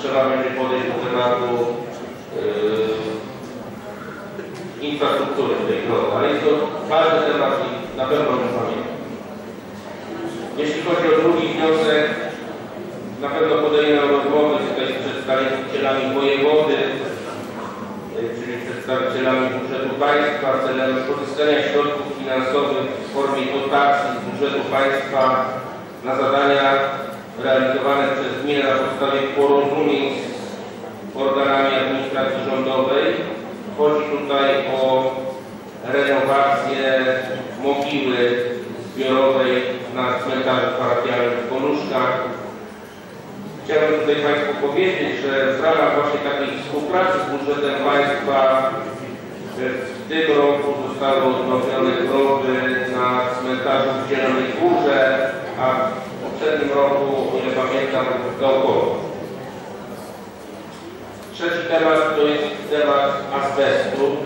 trzeba będzie podejść do tematu yy, infrastruktury w tej drodze, ale jest to ważny temat i na pewno tym pamiętam. Jeśli chodzi o drugi wniosek, na pewno podejmę rozmowę tutaj z przedstawicielami wojewody, yy, czyli przedstawicielami budżetu państwa celem pozyskania środków finansowych w formie dotacji z budżetu państwa na zadania realizowane przez gminę na podstawie porozumień z organami administracji rządowej. Chodzi tutaj o renowację mogiły zbiorowej na cmentarzu parafialnym w Koluszkach. Chciałbym tutaj Państwu powiedzieć, że w ramach właśnie takiej współpracy z budżetem państwa w tym roku zostały odnowione groby na cmentarzu w Zielonej Górze, a w poprzednim roku, o ile pamiętam, w Gałkowie. Trzeci temat to jest temat azbestu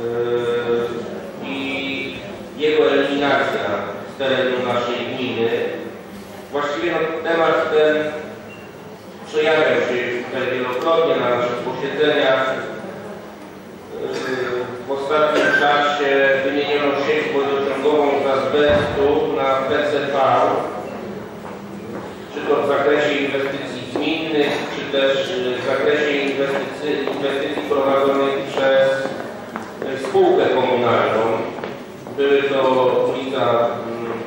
yy, i jego eliminacja z terenu naszej gminy. Właściwie no, temat ten przejawiał się już tutaj wielokrotnie na naszych posiedzeniach. Yy, w ostatnim czasie wymieniono sieć wodociągową z PCV, czy to w zakresie inwestycji gminnych, czy też w zakresie inwestycji, inwestycji prowadzonych przez spółkę komunalną. Były to ulica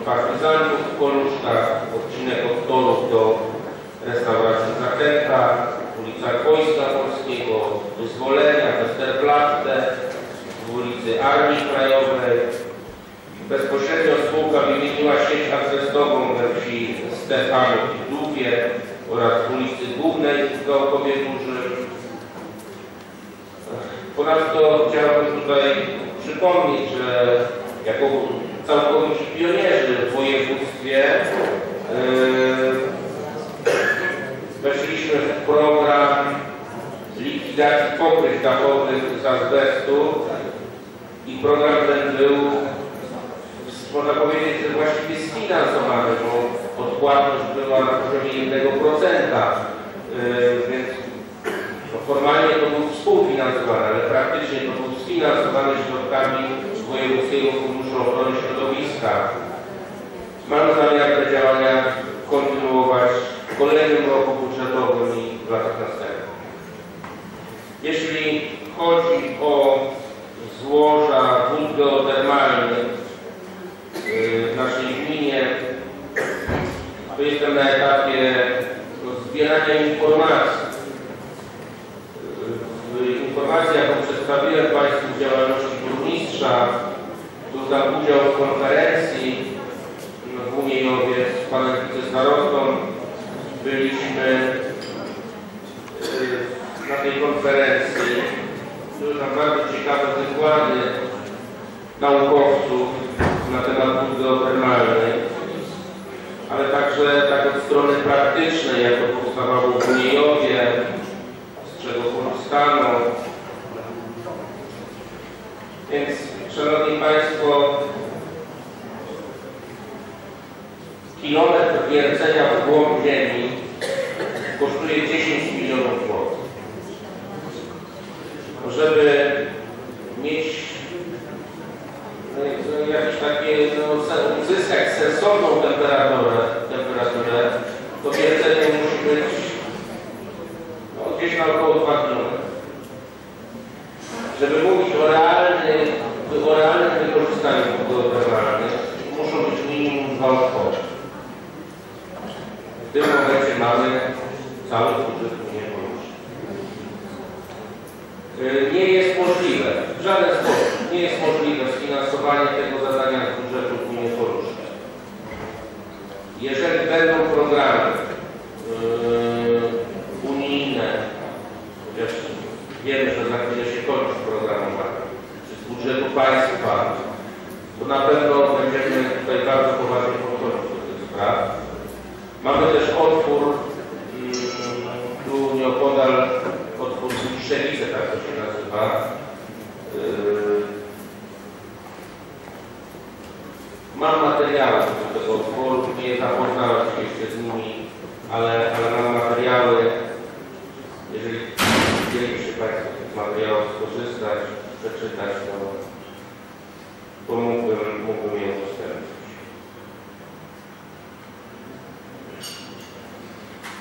Partyzantów w Koluszkach, odcinek od torów do restauracji Zachęta, ulica Wojska Polskiego, Wyzwolenia, Westerplatte, ulicy Armii Krajowej. Bezpośrednio spółka wymieniła sieć azbestową we wsi Stefanów i Dubie oraz w ulicy Głównej w Gałkowie Dużym. Ponadto chciałbym tutaj przypomnieć, że jako całkowici pionierzy w województwie yy, weszliśmy w program likwidacji pokryć dachowych z azbestu i program ten był, można powiedzieć, że właściwie sfinansowany, bo odpłatność była na poziomie 1%, yy, więc formalnie to był współfinansowany, ale praktycznie to był sfinansowany środkami Wojewódzkiego Funduszu Ochrony Środowiska. Mamy zamiar te działania kontynuować w kolejnym roku budżetowym i w latach następnych. Jeśli chodzi o złoża wód geotermalnych w naszej gminie, to jestem na etapie zbierania informacji. W informacji, jaką przedstawiłem Państwu w działalności burmistrza, tu za udział w konferencji. W Umiejowie z Panem Wicestarostą byliśmy na tej konferencji. Były tam bardzo ciekawe wykłady naukowców na temat wód geotermalnych, ale także tak od strony praktycznej, jak to powstawało w Uniejowie, z czego korzystano. Więc, Szanowni Państwo, kilometr wiercenia w głąb ziemi kosztuje 10 milionów złotych. Żeby mieć jakieś takie, no, uzyskać sensowną temperaturę, temperaturę, to wiercenie musi być no, gdzieś na około 2 km. Żeby mówić o realnym, o realnym wykorzystaniu geotermalnych, muszą być minimum dwa otwory. W tym momencie mamy cały budżet Unii Europejskiej. Nie jest możliwe, w żaden sposób nie jest możliwe sfinansowanie tego zadania z budżetu Unii Europejskiej. Jeżeli będą programy yy, unijne, chociaż wiemy, że za chwilę się kończy programowanie, czy z budżetu państwa, to na pewno będziemy tutaj bardzo poważnie podchodzić do tych spraw. Mamy też otwór mm, tu nieopodal, otwór Buszewice, tak to się nazywa. Yy, mam materiały do tego otworu, nie zapoznałem się jeszcze z nimi, ale, ale mam materiały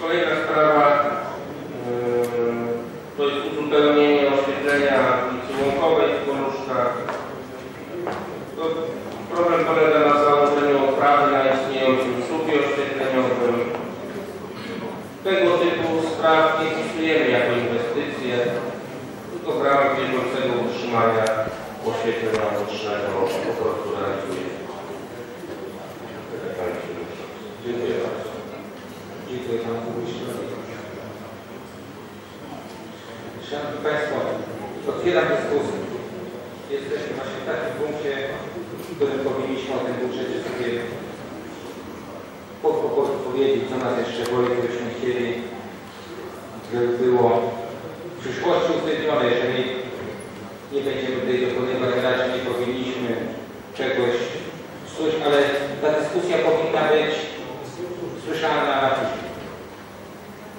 Kolejna sprawa yy, to jest uzupełnienie oświetlenia ulicy Łąkowej w Koluszkach. To problem polega na założeniu odprawy na istniejącym słupie oświetleniowym. Tego typu nie wpisujemy jako inwestycje, tylko w ramach bieżącego utrzymania oświetlenia ulicznego po prostu realizujemy. Dziękuję bardzo. Dziękuję Panu Burmistrzowi. Szanowni Państwo, otwieram dyskusję. Jesteśmy właśnie w takim punkcie, w którym powinniśmy o tym budżecie sobie po- po- po- powiedzieć, co nas jeszcze boli, gdybyśmy chcieli, było w przyszłości uwzględnione. Jeżeli nie będziemy tutaj dokonywać, raczej nie powinniśmy czegoś coś, ale ta dyskusja powinna być słyszalna na piśmie.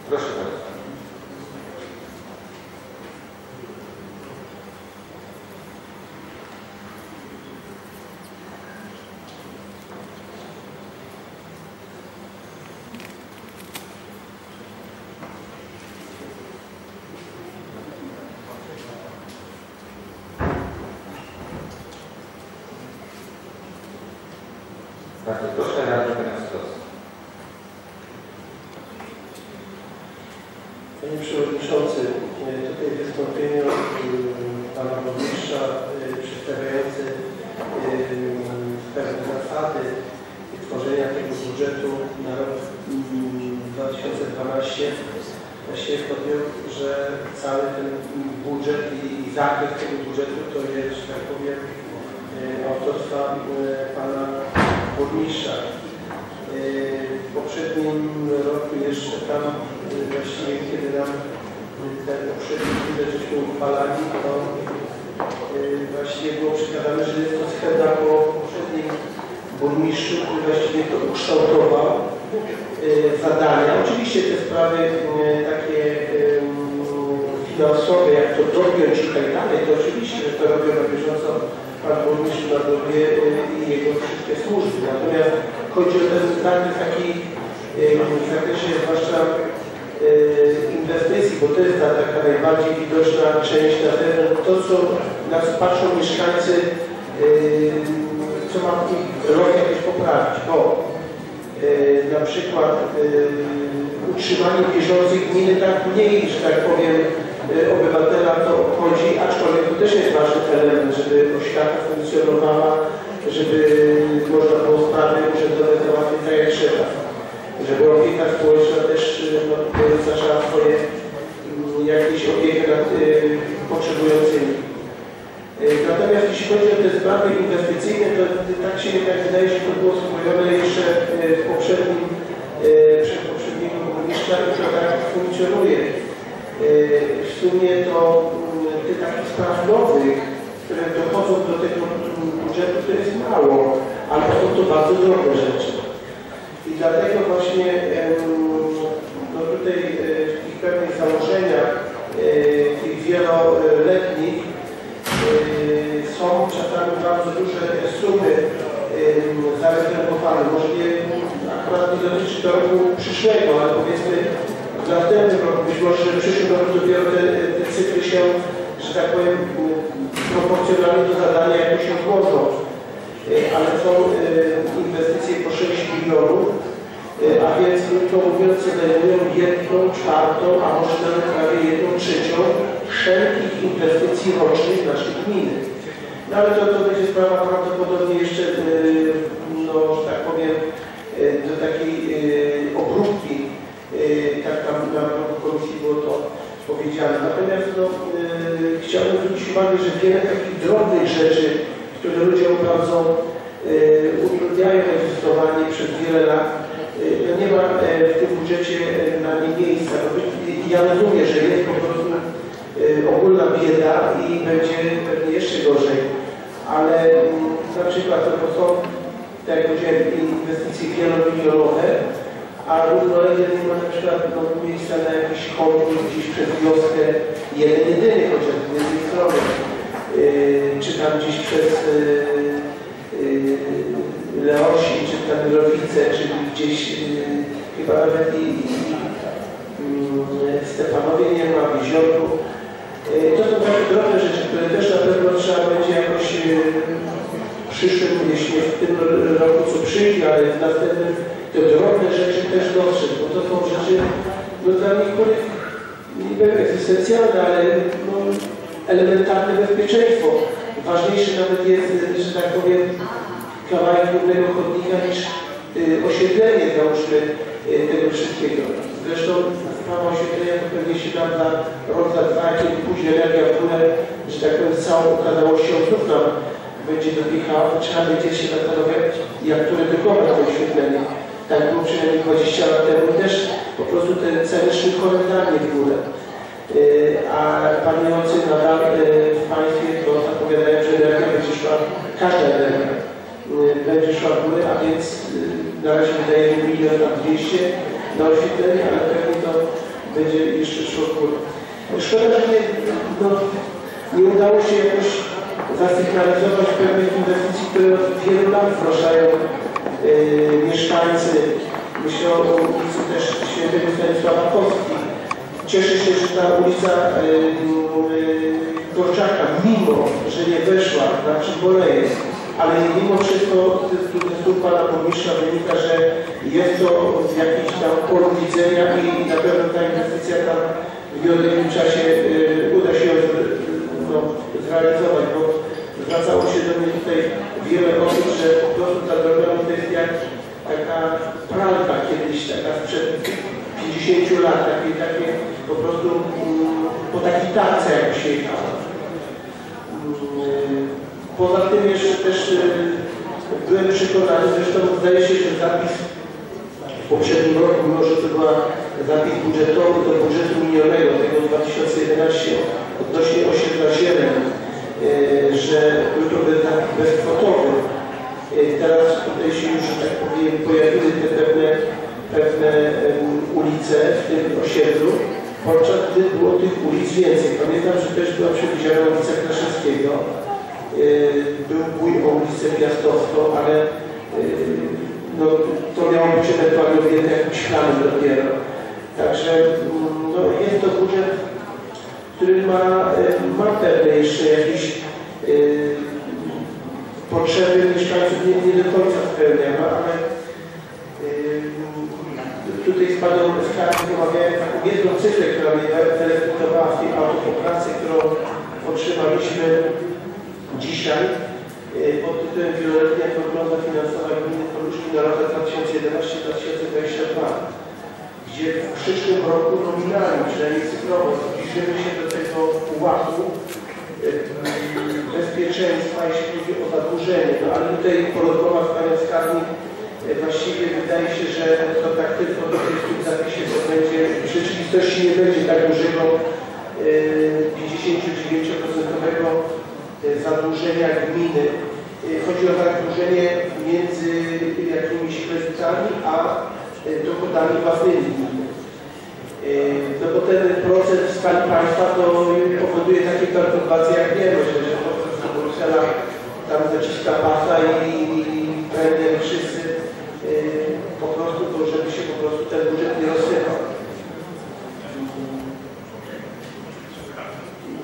Proszę bardzo. Bardzo proszę, Radny Penastowski. Panie Przewodniczący, e, tutaj w wystąpieniu e, Pana Burmistrza e, przedstawiający e, pewne zasady tworzenia tego budżetu na rok mm, 2012 właściwie podjął, że cały ten budżet i i zakres tego budżetu to jest, że tak powiem, e, autorstwa e, Pana Burmistrza. W poprzednim roku jeszcze tam właściwie kiedy nam ten poprzedni budżet żeśmy uchwalali, to właściwie było przekazane, że jest to scheda po poprzednim burmistrzu, który właściwie to ukształtował zadania. Oczywiście te sprawy takie y, finansowe, jak to dopiąć i tak dalej, to oczywiście, że to robią na bieżąco Pan Burmistrz Narodowie i jego wszystkie służby. Natomiast chodzi o ten zakres taki y, w zakresie zwłaszcza y, inwestycji, bo to jest ta taka najbardziej widoczna część na to co na co patrzą mieszkańcy, y, co ma ich rok jakoś poprawić, bo y, na przykład utrzymanie bieżącej gminy tak mniej, że tak powiem, obywatela to obchodzi, aczkolwiek to też jest ważny element, żeby oświata funkcjonowała, żeby można było sprawy urzędowe załatwić tak jak trzeba. Żeby opieka społeczna też y, no, zaczęła swoje mm, jakieś opiekę nad y, potrzebującymi. Y, Natomiast jeśli chodzi o te sprawy inwestycyjne, to tak się jednak wydaje, że to było zrobione jeszcze y, w poprzednim, y, przed poprzedniego burmistrza i to tak funkcjonuje. Sumie to mm, tych takich spraw nowych, które dochodzą do tego mm, budżetu, to jest mało, ale są to bardzo dobre rzeczy. I dlatego właśnie no tutaj e, w tych pewnych założeniach e, tych wieloletnich e, są czasami bardzo duże sumy zarezerwowane. Może nie, akurat nie dotyczy to roku przyszłego, ale powiedzmy w następnym roku, być może że w przyszłym roku dopiero te, te cyfry się, że tak powiem, proporcjonalnie do zadania jakoś się złożą. E, ale są e, inwestycje po 6 milionów, e, a więc krótko mówiąc zajmują jedną czwartą, a może nawet prawie jedną trzecią wszelkich inwestycji rocznych naszej gminy. No ale to, to będzie sprawa prawdopodobnie jeszcze, na Mrowice, czyli gdzieś y, chyba nawet i, y, Stefanowie nie ma w Jeziorku. Y, to są takie drobne rzeczy, które też na pewno trzeba będzie jakoś w przyszłym, jeśli w tym roku co przyjdzie, ale w następnym te drobne rzeczy też dotrzeć, bo to są rzeczy no, dla niektórych niby egzystencjalne, ale no, elementarne bezpieczeństwo. Ważniejsze nawet jest, że tak powiem, kawałek głównego chodnika niż y, osiedlenie, załóżmy, y, tego wszystkiego. Zresztą sprawa osiedlenia to pewnie się nam za rok, za dwa, kiedy później energia w górę, że tak powiem, całą okazałością znów nam będzie dopychała, to trzeba będzie się zastanawiać, jak to redukować to oświetlenie. Tak było przynajmniej 20 lat temu też po prostu te ceny szły horrendalnie w górę. Yy, A panujący nadal w państwie to zapowiadają, że energia będzie szła, każda energia będzie szła a więc yy, na razie wydaje mi milion na 200 na oświetlenie, ale pewnie to będzie jeszcze szło w górę. Szkoda, że nie, no, nie udało się jakoś zasygnalizować pewnych inwestycji, które od wielu lat zgłaszają yy, mieszkańcy. Myślę o ulicy też świętego Stanisława Kostki. Cieszę się, że ta ulica yy, Korczaka, mimo, że nie weszła, znaczy boleje, ale mimo wszystko z Pana Burmistrza wynika, że jest to w jakimś tam polu widzenia i na pewno ta inwestycja tam w nieodległym czasie yy, uda się no, zrealizować, bo zwracało się do mnie tutaj wiele osób, że po prostu ta droga to jest jak taka pralka kiedyś, taka sprzed 50 lat, takie, takie po prostu mm, po takiej tarce jak się jechało. Poza tym jeszcze też y, byłem przekonany, zresztą zdaje się, że zapis w poprzednim roku, mimo że to była zapis budżetowy do budżetu minionego, tego 2011 odnośnie osiedla Zieleń, że był to zapis bezkwotowy. Y, Teraz tutaj się już, że tak powiem, pojawiły te pewne, pewne ulice w tym osiedlu, podczas gdy było tych ulic więcej. Pamiętam, że też była przewidziana ulica Kraszewskiego, był bój o ulicę Piastowską, ale y, no, to miało być ewentualnie objęte jakimś planem dopiero. Także mm, no, jest to budżet, który ma, y, ma pewne jeszcze jakieś y, potrzeby mieszkańców nie, nie do końca spełnia, no, ale y, tutaj z Panem Skarbem omawiałem taką jedną cyfrę, która mnie zaelektryzowała w tej autopoprawce, którą otrzymaliśmy dzisiaj y, pod tytułem Wieloletnia prognoza finansowa gminy Poluszki na lata 2011-2022, gdzie w przyszłym roku nominalnie, przynajmniej cyfrowo, zbliżymy się do tego pułapu y, bezpieczeństwa, jeśli chodzi o zadłużenie. No ale tutaj po rozmowach z Panią Skarbnik y, właściwie wydaje się, że to tak tylko w tym zapisie to będzie w rzeczywistości nie będzie tak dużego y, 59% zadłużenia gminy. Y, Chodzi o zadłużenie między jakimiś kredytami a y, dochodami własnymi gminy. No bo ten procent w skali państwa to powoduje takie kalkulacje jak nie wiem, że po prostu Bruksela tam zaciska pasa i, i wszyscy po prostu, to żeby się po prostu ten budżet nie rozsypał.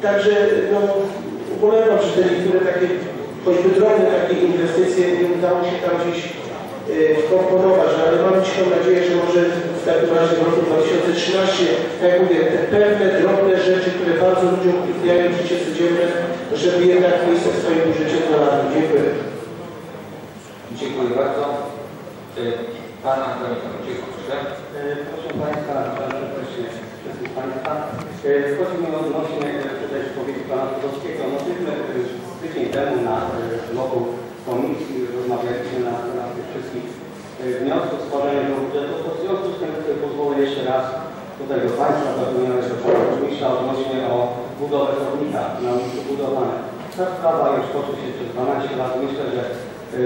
Także no, ubolewam, że te niektóre takie, choćby drobne takie inwestycje nie udało się tam gdzieś wkomponować, no, ale mam dzisiaj nadzieję, że może w takim razie w roku 2013, tak jak mówię, te pewne drobne rzeczy, które bardzo ludziom utrudniają życie codzienne, żeby jednak miejsce w swoim budżecie znalazły. Dziękuję. Dziękuję bardzo. Y, Pan Antoni Tomczyk, proszę. E, Proszę Państwa, Państwa. E, Chodzi mi o odnośnie e, tutaj wypowiedzi Pana Tudowskiego. No myśmy e, tydzień temu na e, bloku komisji rozmawialiśmy na temat tych wszystkich e, wniosków stworzenia do budżetu. W związku z tym e, pozwolę jeszcze raz tutaj do Państwa zapomniałem, że Pana Burmistrza odnośnie o budowę chodnika na ulicy Budowanej. Ta sprawa już toczy się przez 12 lat. Myślę, że e,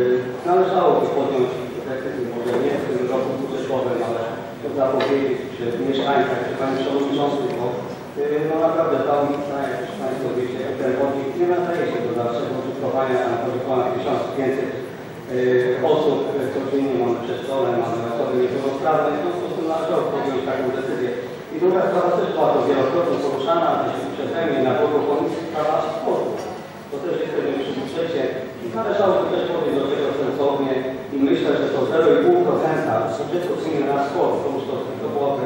należałoby podjąć decyzję, może nie w tym roku budżetowym, ale zapowiedzieć przed mieszkańcach, czy Panie Przewodniczący, bo y, no naprawdę ta ulica, jak już Państwo wiecie, ten chodnik nie nadaje się do dalszego użytkowania, tam chodzi ponad 1500 y, osób, y, codziennie mamy przedszkole, mamy osoby niepełnosprawne, w związku z tym należało podjąć taką decyzję. I druga sprawa też była to wielokrotnie poruszana, przeze mnie na bloku komisji sprawa sportu. To też jesteśmy przy budżecie należałoby też podejść do tego sensownie i myślę, że to 0,5% budżetu sumie na sport, to byłoby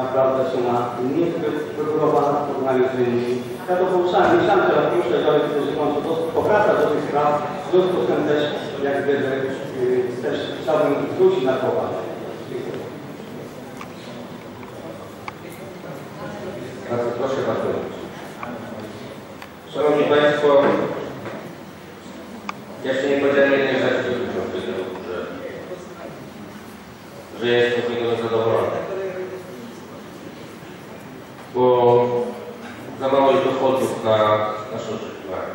naprawdę suma niezbyt wygórowana w porównaniu z innymi. Ja to poruszałem, myślałem, że muszę, że to powraca do tych spraw, w związku z tym też jak gdyby yy, też chciałbym zwrócić na to uwagę. Bardzo proszę, bardzo. Szanowni Państwo, ja jeszcze nie powiedziałem jednej rzeczy dotyczącej tego budżetu, że jestem z niego niezadowolony. Bo za mało jest dochodów na nasze oczekiwania.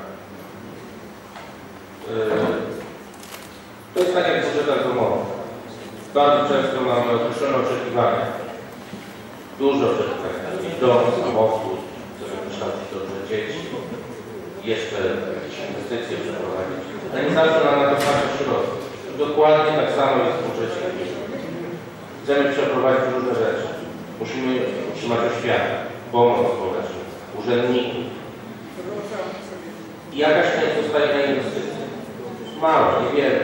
Yy, To jest tak jak w budżetach domowych. Bardzo często mamy określone oczekiwania. Dużo oczekiwań. Mieć dom, samochód, chcemy wykształcić dobrze dzieci, jeszcze jakieś inwestycje przeprowadzić. Ale nie zawsze nam na to starczy środki. Dokładnie budżecie gminy. Chcemy przeprowadzić różne rzeczy. Musimy utrzymać oświatę, pomoc społeczną, urzędników. I jakaś część zostaje na inwestycje. Mało, niewiele.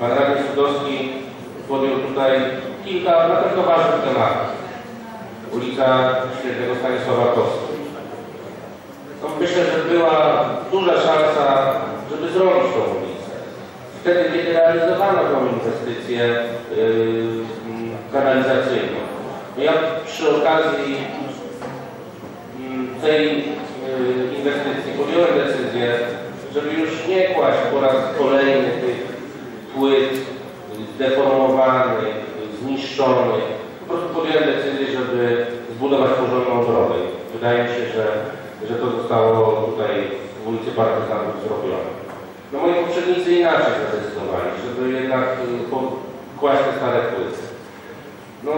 Pan radny Sudowski podjął tutaj kilka na pewno ważnych tematów. Ulica Świętego Stanisława Kostka. No myślę, że była duża szansa, żeby zrobić ulicę. Wtedy, kiedy realizowano tą inwestycję yy, kanalizacyjną. Ja przy okazji mm, tej yy, inwestycji podjąłem decyzję, żeby już nie kłaść po raz kolejny tych płyt zdeformowanych, zniszczonych. Po prostu podjąłem decyzję, żeby zbudować porządną drogę. Wydaje mi się, że, że to zostało tutaj w ulicy Partyzantów zrobione. No moi poprzednicy inaczej zadecydowali, żeby jednak y, kłaść te stare płyty. No,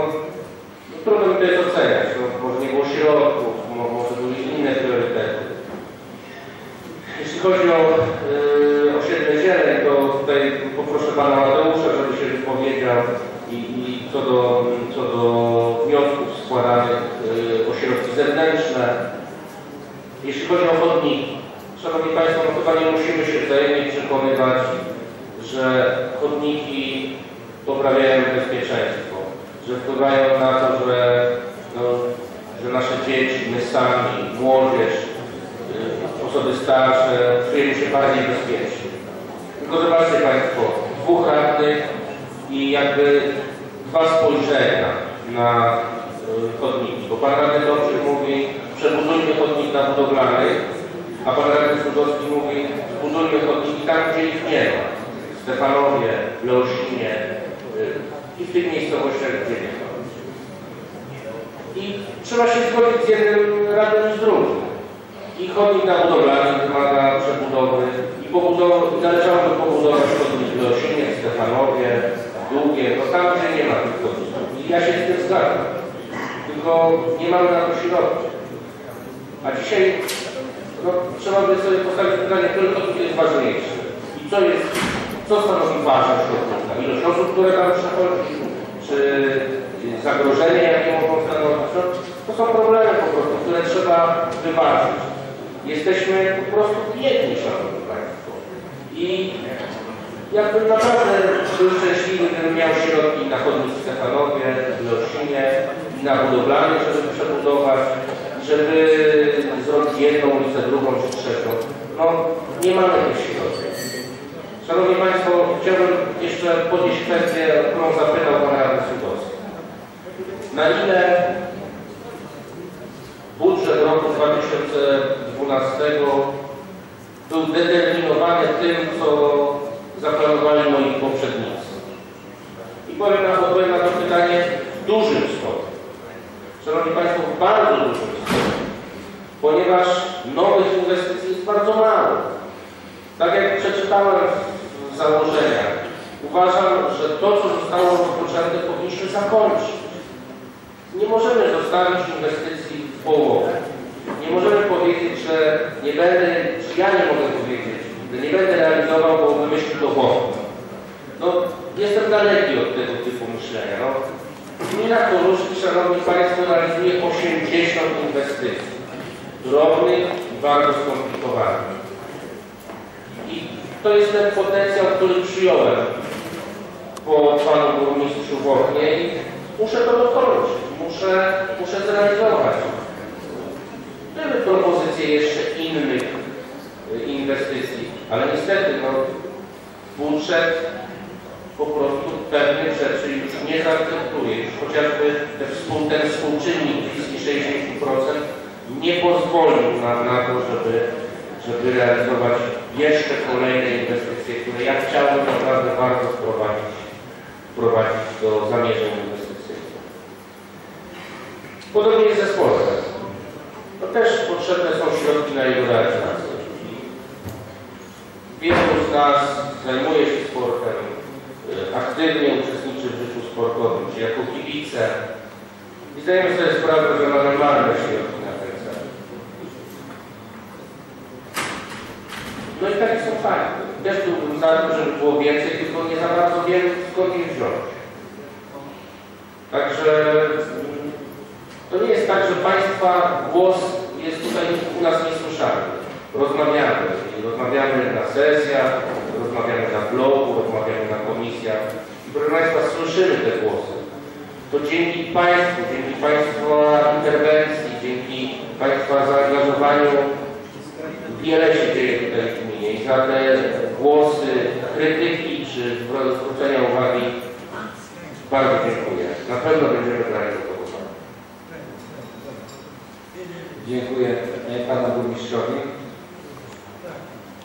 no trudno mi to jest oceniać. No, może nie było środków, mo- może były inne priorytety. Jeśli chodzi o yy, zieleń, to tutaj poproszę Pana Mateusza, żeby się wypowiedział i, i co, do, co do wniosków składanych yy, o środki zewnętrzne. Jeśli chodzi o chodniki, Szanowni Państwo, no chyba nie musimy się wzajemnie przekonywać, że chodniki poprawiają bezpieczeństwo, że wpływają na to, że, no, że nasze dzieci, my sami, młodzież, y, osoby starsze czujemy się bardziej bezpiecznie. Tylko zobaczcie Państwo, dwóch radnych i jakby dwa spojrzenia na y, chodniki. Bo Pan Radny Dobrze mówi, przebudujmy chodnik na budowlanych, a Pan Radny Sudowski mówi, zbudujmy chodniki tam, gdzie ich nie ma. Stefanowie, Leosinie i w tych miejscowościach, gdzie nie ma. I trzeba się zgodzić z jednym radnym i z drugim. I chodnik na budowlanie wymaga przebudowy i pobudow- i należałoby pobudować chodnik w Leosinie, w Stefanowie, Długie, no tam, gdzie nie ma tych chodników. I ja się z tym zgadzam. Tylko nie mamy na to środków. A dzisiaj no, trzeba by sobie postawić pytanie, które to jest ważniejsze. I co jest, co stanowi ważność środków? Ilość osób, które tam przechodzi, czy zagrożenie, jakie mogą stanowić. No, to są problemy po prostu, które trzeba wyważyć. Jesteśmy po prostu biedni, Szanowni Państwo. I ja bym naprawdę był szczęśliwy, gdybym miał środki na chodnik w Stefanowie, w Losinie na budowlanie, żeby przebudować, żeby zrobić jedną ulicę, drugą czy trzecią. No, nie mamy tych środków. Szanowni Państwo, chciałbym jeszcze podnieść kwestię, o którą zapytał Pan Radny Sudowski. Na ile budżet roku 2012 był determinowany tym, co zaplanowali moi poprzednicy. I powiem na, odpowiem na to pytanie w dużym stopniu. Szanowni Państwo, w bardzo dużym stopniu. Ponieważ nowych inwestycji jest bardzo mało. Tak jak przeczytałem w założeniach, uważam, że to, co zostało rozpoczęte, powinniśmy zakończyć. Nie możemy zostawić inwestycji w połowie. Nie możemy powiedzieć, że nie będę, czy ja nie mogę powiedzieć, że nie będę realizował, bo wymyślił to WOP. No, jestem daleki od tego typu myślenia. No. Gmina Koruszki, Szanowni Państwo, realizuje 80 inwestycji. Drobnych i bardzo skomplikowanych. To jest ten potencjał, który przyjąłem po panu burmistrzu w oknie i muszę to dokończyć, muszę, muszę zrealizować. Były propozycje jeszcze innych y, inwestycji, ale niestety no, budżet po prostu pewnych rzeczy już nie zaakceptuje. Chociażby te współ, ten współczynnik bliski 60% nie pozwolił nam na to, żeby, żeby realizować jeszcze kolejne inwestycje, które ja chciałbym naprawdę bardzo wprowadzić, wprowadzić do zamierzeń inwestycyjnych. Podobnie jest ze sportem. To też potrzebne są środki na jego realizację. Wielu z nas zajmuje się sportem, y, aktywnie uczestniczy w życiu sportowym, czy jako kibice. I zdajemy sobie sprawę, że mamy marne środki na ten cel. No i takie są fakty. Też byłbym za tym, żeby było więcej, tylko nie za bardzo wiem skąd ich wziąć. Także to nie jest tak, że Państwa głos jest tutaj u nas niesłyszalny. Rozmawiamy. Rozmawiamy na sesjach, rozmawiamy na blogu, rozmawiamy na komisjach. I proszę Państwa, słyszymy te głosy. To dzięki Państwu, dzięki Państwa interwencji, dzięki Państwa zaangażowaniu wiele się dzieje tutaj te głosy krytyki czy zwrócenia uwagi bardzo dziękuję. Na pewno będziemy brali do uwagę. Dziękuję Panu Burmistrzowi.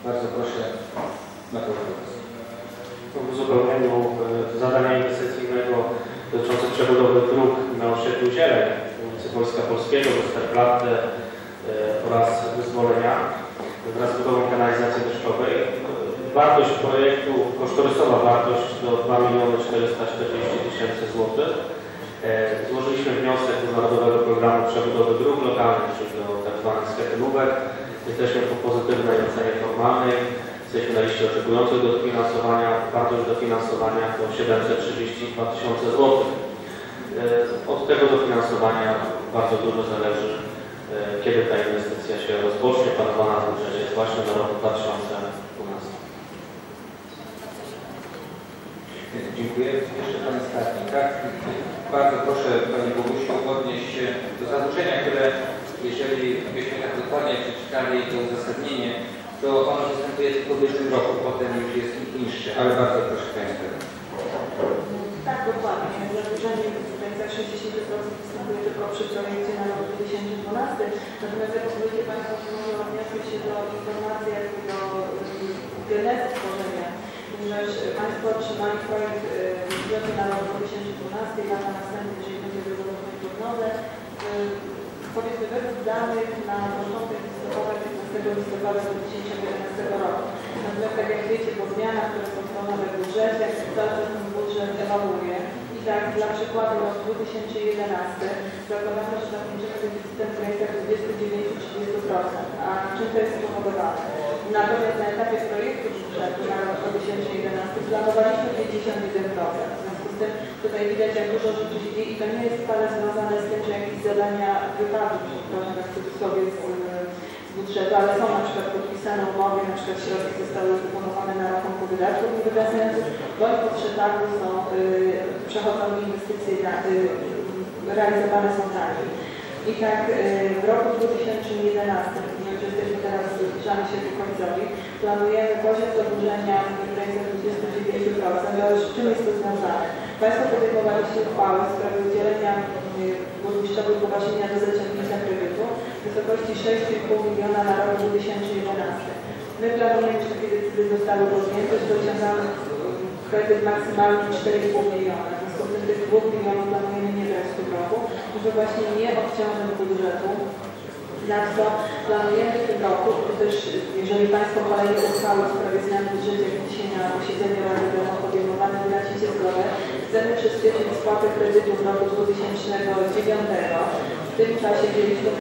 Bardzo proszę na komentarz. w uzupełnieniu e, zadania inwestycyjnego dotyczącego przebudowy dróg na osiedlu Zieleń, ulicy Wojska Polskiego, Westerplatte e, oraz Wyzwolenia wraz z budową kanalizacji deszczowej. Wartość projektu, kosztorysowa wartość to 2 miliony 440 tysięcy złotych. E, Złożyliśmy wniosek do Narodowego Programu Przebudowy Dróg Lokalnych, czyli do tzw. sklepinówek. Jesteśmy po pozytywnej ocenie formalnej. Jesteśmy na liście oczekujących do dofinansowania. Wartość dofinansowania to 732 tysiące złotych. E, Od tego dofinansowania bardzo dużo zależy, kiedy ta inwestycja się rozpocznie. Planowana w budżecie jest właśnie na rok 2012. Dziękuję. Jeszcze Pan Skarbnik, tak? Bardzo proszę Panie Bogusiu odnieść się do zadłużenia, które jeżeli byśmy tak dokładnie przeczytali to uzasadnienie, to ono występuje tylko w ubiegłym roku, potem już jest niższe, ale bardzo proszę Państwa. Tak, dokładnie. Granicach 60% występuje tylko przy projekcie na rok 2012. Natomiast jak pozwolicie Państwo, że może odniosę się do informacji jakby do y, genezy tworzenia, ponieważ Państwo otrzymali projekt y, budżetu na rok 2012 i lata następne, jeżeli będzie wybudowane prognozę. Y, Powiedzmy, według danych na początek listopada, 15 listopada 2011 roku. Natomiast tak jak wiecie, po zmianach, które są w budżecie, cały czas ten budżet ewoluuje. Tak dla przykładu rok 2011 zakładamy, że zakończymy deficytem w granicach 29-30%. A czym to jest spowodowane? Natomiast na etapie projektu budżetu na rok 2011 planowaliśmy 51%. W związku z tym tutaj widać, jak dużo rzeczy się dzieje i to nie jest wcale związane z tym, że jakieś zadania wypadły, przepraszam, tak w cudzysłowie, z, budżetu, ale są na przykład podpisane umowy, na przykład środki zostały wyponowane na rachunku wydatków niewygasających, bądź po przetargu są, y, przechodzą inwestycje na, y, realizowane są taniej. I tak y, w roku 2011, ponieważ jesteśmy teraz, zbliżamy się ku końcowi, planujemy poziom zadłużenia w granicach 29%. Ale z czym jest to związane? Państwo podejmowaliście uchwałę w sprawie udzielenia y, burmistrzowi upoważnienia do zaciągnięcia kredytu w wysokości 6,5 miliona na rok 2011. My planujemy, że takie decyzje zostały podjęte, że dociągamy kredyt maksymalnie 4,5 miliona. W związku z tym tych 2 milionów planujemy nie brać w tym roku, żeby właśnie nie obciążyć budżetu na co planujemy w tym roku, gdyż jeżeli Państwo kolejne uchwały w sprawie zmian w budżecie dzisiaj na posiedzeniu Rady będą podejmowane, wyrazicie zgodę, chcemy przyspieszyć spłatę kredytu w roku 2009. W tym czasie wzięliśmy